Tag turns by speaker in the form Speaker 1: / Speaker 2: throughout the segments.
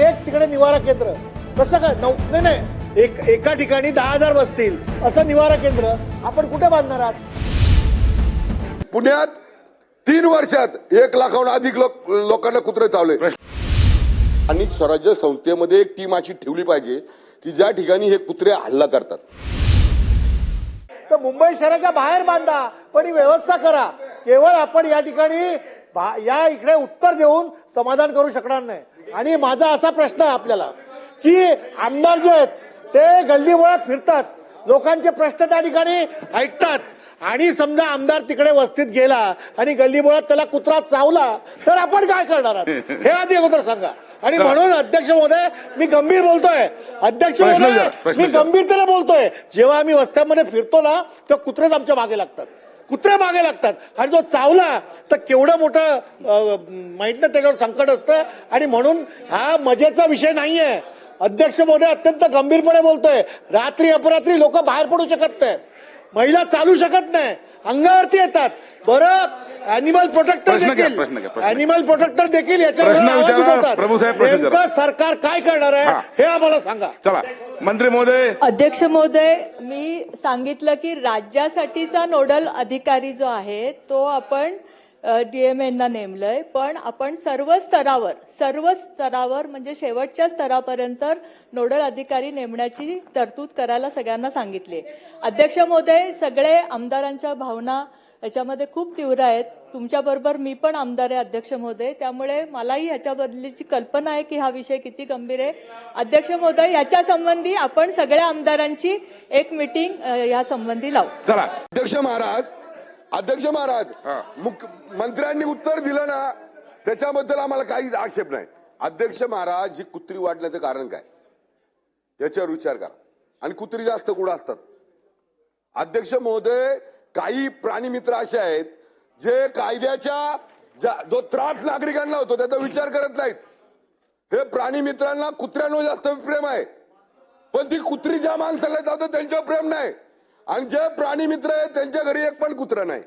Speaker 1: एक तिकडे निवारा केंद्र. कसं काय? नऊ नाही नाही. एक एका ठिकाणी दहा हजार बसतील. असं निवारा केंद्र. आपण कुठे बांधणार आहात?
Speaker 2: पुण्यात तीन वर्षात एक लाखाहून अधिक लोक लोकांना कुत्रे चावले. आणि स्वराज्य संस्थेमध्ये एक टीम अशी ठेवली पाहिजे की ज्या ठिकाणी हे कुत्रे हल्ला करतात.
Speaker 1: तर मुंबई शहराच्या बाहेर बांधा पण ही व्यवस्था करा. केवळ आपण या ठिकाणी या इकडे उत्तर देऊन समाधान करू शकणार नाही. आणि माझा असा प्रश्न आहे आपल्याला की आमदार जे आहेत ते गल्लीबोळात फिरतात. लोकांचे प्रश्न त्या ठिकाणी ऐकतात. आणि समजा आमदार तिकडे वस्तीत गेला आणि गल्लीबोळात त्याला कुत्रा चावला तर आपण काय करणार आहात? हे आधी अगोदर सांगा. आणि म्हणून अध्यक्ष महोदय मी गंभीर बोलतोय. अध्यक्ष महोदय मी. गंभीरतेने बोलतोय. जेव्हा आम्ही वस्त्यामध्ये फिरतो ना तर कुत्रेच आमच्या मागे लागतात. कुत्रे मागे लागतात. आणि जो चावला तर केवढं मोठं माहीत नाही त्याच्यावर संकट असतं. आणि म्हणून हा मजेचा विषय नाहीये. अध्यक्ष महोदय अत्यंत गंभीरपणे बोलतोय रात्री अपरात्री लोक बाहेर पडू शकत नाही महिला चालू शकत नाही अंगावरती येतात बरं अॅनिमल प्रोटेक्टर देखील. अॅनिमल प्रोटेक्टर देखील याच्यावर
Speaker 3: प्रश्न
Speaker 1: आवाज
Speaker 3: विचारा,
Speaker 1: उठवतात.
Speaker 3: प्रभूसाहेब, प्रश्न विचारा.
Speaker 1: नेमकं सरकार काय करणार आहे
Speaker 3: हा.
Speaker 1: हे आम्हाला सांगा
Speaker 3: चला मंत्री महोदय
Speaker 4: अध्यक्ष महोदय मी सांगितलं की राज्यासाठीचा नोडल अधिकारी जो आहे तो आपण डीएम नेमलं नेमलंय पण आपण सर्व स्तरावर सर्व स्तरावर म्हणजे शेवटच्या स्तरापर्यंत नोडल अधिकारी नेमण्याची तरतूद करायला सगळ्यांना सांगितली अध्यक्ष महोदय सगळे आमदारांच्या भावना याच्यामध्ये खूप तीव्र आहेत. तुमच्याबरोबर मी पण आमदार आहे अध्यक्ष महोदय. त्यामुळे मलाही ह्याच्याबद्दलची कल्पना आहे की हा विषय किती गंभीर आहे. अध्यक्ष महोदय याच्या संबंधी आपण सगळ्या आमदारांची एक मिटिंग या संबंधी लावू.
Speaker 3: चला
Speaker 2: अध्यक्ष महाराज अध्यक्ष महाराज मुख मंत्र्यांनी उत्तर दिलं ना त्याच्याबद्दल आम्हाला काहीच आक्षेप नाही. अध्यक्ष महाराज ही कुत्री वाढण्याचं कारण काय? याच्यावर विचार करा. आणि कुत्री जास्त कुठं असतात. अध्यक्ष महोदय काही प्राणी मित्र असे आहेत जे कायद्याच्या जो त्रास नागरिकांना होतो त्याचा विचार करत नाहीत. हे प्राणी मित्रांना कुत्र्यांवर जास्त प्रेम आहे. पण ती कुत्री ज्या माणसाला जातं त्यांच्यावर प्रेम नाही. आणि जे प्राणी मित्र आहेत त्यांच्या घरी एक पण कुत्रा नाही.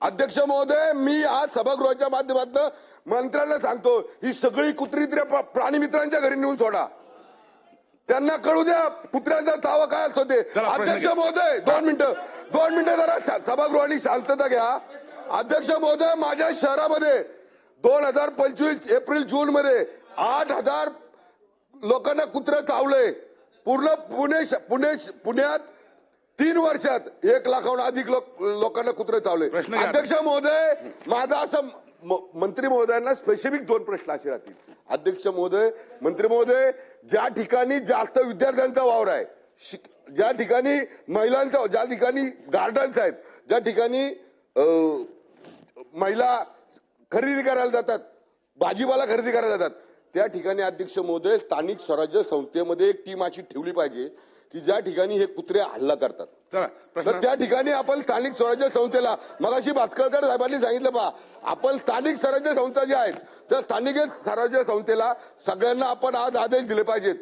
Speaker 2: अध्यक्ष महोदय मी आज सभागृहाच्या माध्यमातून मंत्र्यांना सांगतो ही सगळी कुत्री प्राणी मित्रांच्या घरी नेऊन सोडा. त्यांना कळू द्या कुत्र्यांचा चावा काय असतो ते. अध्यक्ष. महोदय दोन मिनिटं दोन मिनिटं जरा सभागृहाने शांतता घ्या. अध्यक्ष महोदय माझ्या शहरामध्ये दोन हजार पंचवीस एप्रिल जून मध्ये आठ हजार लोकांना कुत्रे चावले. पूर्ण पुणे पुणे पुण्यात तीन वर्षात एक लाखाहून अधिक लोक लोकांना कुत्रे चावले
Speaker 3: प्रश्न घ्या.
Speaker 2: अध्यक्ष महोदय माझा असं म- मंत्री महोदयांना स्पेसिफिक दोन प्रश्न असे राहतील अध्यक्ष महोदय मंत्री महोदय ज्या ठिकाणी जास्त विद्यार्थ्यांचा वावर आहे शिक- ज्या ठिकाणी महिलांचा ज्या ठिकाणी गार्डन्स आहेत ज्या ठिकाणी अं, महिला खरेदी करायला जातात भाजीपाला खरेदी करायला जातात त्या ठिकाणी अध्यक्ष महोदय स्थानिक स्वराज्य संस्थेमध्ये एक टीम अशी ठेवली पाहिजे की ज्या ठिकाणी हे कुत्रे हल्ला करतात. तर त्या ठिकाणी आपण स्थानिक स्वराज्य संस्थेला मगाशी भास्करकर साहेबांनी सांगितलं पहा आपण स्थानिक स्वराज्य संस्था ज्या आहेत त्या स्थानिक स्वराज्य संस्थेला सगळ्यांना आपण आज आदेश दिले पाहिजेत.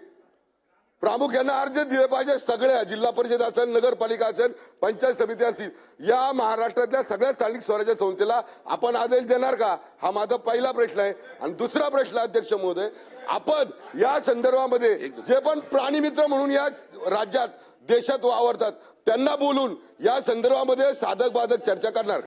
Speaker 2: प्रामुख्याने अर्ज दिले पाहिजे. सगळ्या जिल्हा परिषद असेल नगरपालिका असेल पंचायत समिती असतील या महाराष्ट्रातल्या सगळ्या स्थानिक स्वराज्य संस्थेला आपण आदेश देणार का? हा माझा पहिला प्रश्न आहे. आणि दुसरा प्रश्न अध्यक्ष महोदय आपण या संदर्भामध्ये जे पण प्राणी मित्र म्हणून या राज्यात देशात वावरतात त्यांना बोलून या संदर्भामध्ये साधक बाधक चर्चा करणार.